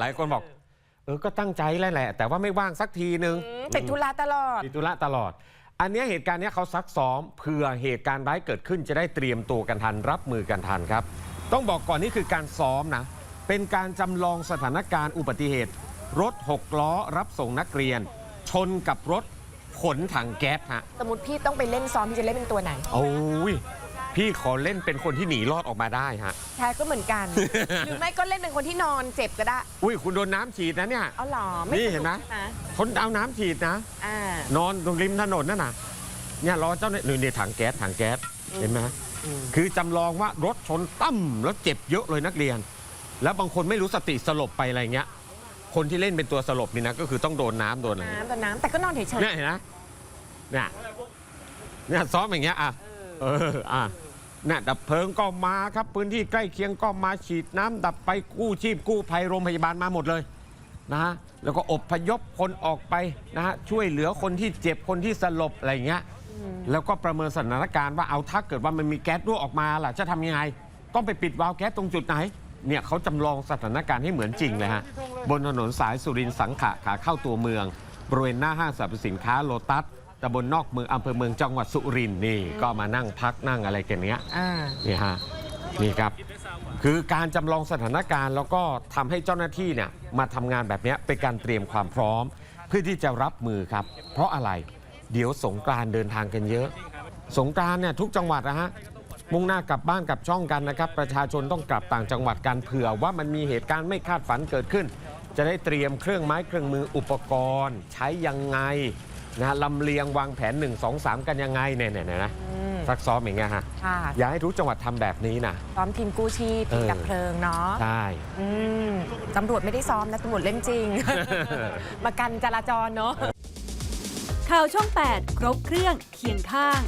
หลายคนบอก เออก็ตั้งใจแล้วแหละ แต่ว่าไม่ว่างสักทีนึงอืมติดธุระตลอด ติดธุระตลอด อันเนี้ยเหตุการณ์เนี้ยเขาซักซ้อมเผื่อเหตุการณ์ร้ายเกิดขึ้นจะได้เตรียมตัวกันทันรับมือกันทันครับ ต้องบอกก่อนนี่คือการซ้อมนะ เป็นการจำลองสถานการณ์อุบัติเหตุ รถหกล้อรับส่งนักเรียน ชนกับรถขนถังแก๊สฮะ สมมติพี่ต้องไปเล่นซ้อมพี่จะเล่นเป็นตัวไหน โอ้ย พี่ขอเล่นเป็นคนที่หนีรอดออกมาได้ฮะแท้ก็เหมือนกัน หรือไม่ก็เล่นเป็นคนที่นอนเจ็บก็ได้อุ้ยคุณโดนน้ำฉีดนะเนี่ย เอาหรอไม่นี่เห็นไหม สกนะคนเอาน้ำฉีดนะ อ่านอนตรงริมถนนนั่นน่ะเนี่ยรอเจ้าเนี่ยนี่ถังแก๊สถังแก๊สเห็นไหมอืมคือจำลองว่ารถชนตั้มแล้วเจ็บเยอะเลยนักเรียน แล้วบางคนไม่รู้สติสลบไปอะไรเงี้ย คนที่เล่นเป็นตัวสลบนี่นะก็คือต้องโดนน้ำโดนอะไรน้ำต่อน้ำแต่ก็นอนเฉยเนี่ยเห็นไหมเนี่ยเนี่ยซ้อมอย่างเงี้ยอะเอออะเนี่ยดับเพลิงก็มาครับพื้นที่ใกล้เคียงก็มาฉีดน้ำดับไปกู้ชีพกู้ภัยโรงพยาบาลมาหมดเลยนะฮะแล้วก็อบพยพคนออกไปนะฮะช่วยเหลือคนที่เจ็บคนที่สลบอะไรเงี้ยแล้วก็ประเมินสถานการณ์ว่าเอาถ้าเกิดว่ามันมีแก๊สรั่วออกมาล่ะจะทำยังไง ต้องไปปิดวาล์วแก๊สตรงจุดไหนเนี่ยเขาจำลองสถานการณ์ให้เหมือนจริงเลยฮะบนถนนสายสุรินทร์สังขะขาเข้าตัวเมือง บริเวณหน้าห้างสรรพสินค้าโลตัส ตำบลนอกเมืองอำเภอเมืองจังหวัดสุรินทร์นี่ก็มานั่งพักนั่งอะไรกันเนี้ยๆอ่านี่ฮะนี่ครับ คือการจำลองสถานการณ์ แล้วก็ทำให้เจ้าหน้าที่เนี่ยมาทำงานแบบเนี้ยเป็นการเตรียมความพร้อม เพื่อที่จะรับมือครับ เพราะอะไรเดี๋ยวสงกรานต์เดินทางกันเยอะ สงกรานต์เนี่ยทุกจังหวัดนะฮะมุ่งหน้ากลับบ้านกลับช่องกันนะครับ ประชาชนต้องกลับต่างจังหวัดกันเผื่อว่ามันมีเหตุการณ์ไม่คาดฝันเกิดขึ้น จะได้เตรียมเครื่องไม้เครื่องมืออุปกรณ์ ใช้ยังไง นะลำเลียงวางแผน 1 2 3 กันยังไงเนี่ยเนี่ยเนี่ยนะอืมซักซ้อมอย่างเงี้ยฮะค่ะอยากให้ทุกจังหวัดทำแบบนี้นะ ซ้อมทีมกู้ชีพทีมเออ ดับเพลิงเนาะใช่ อืมตำรวจไม่ได้ซ้อมนะตำรวจเล่นจริง มากันจราจรเนาะ ข่าวช่อง 8 ครบเครื่องเคียงข้าง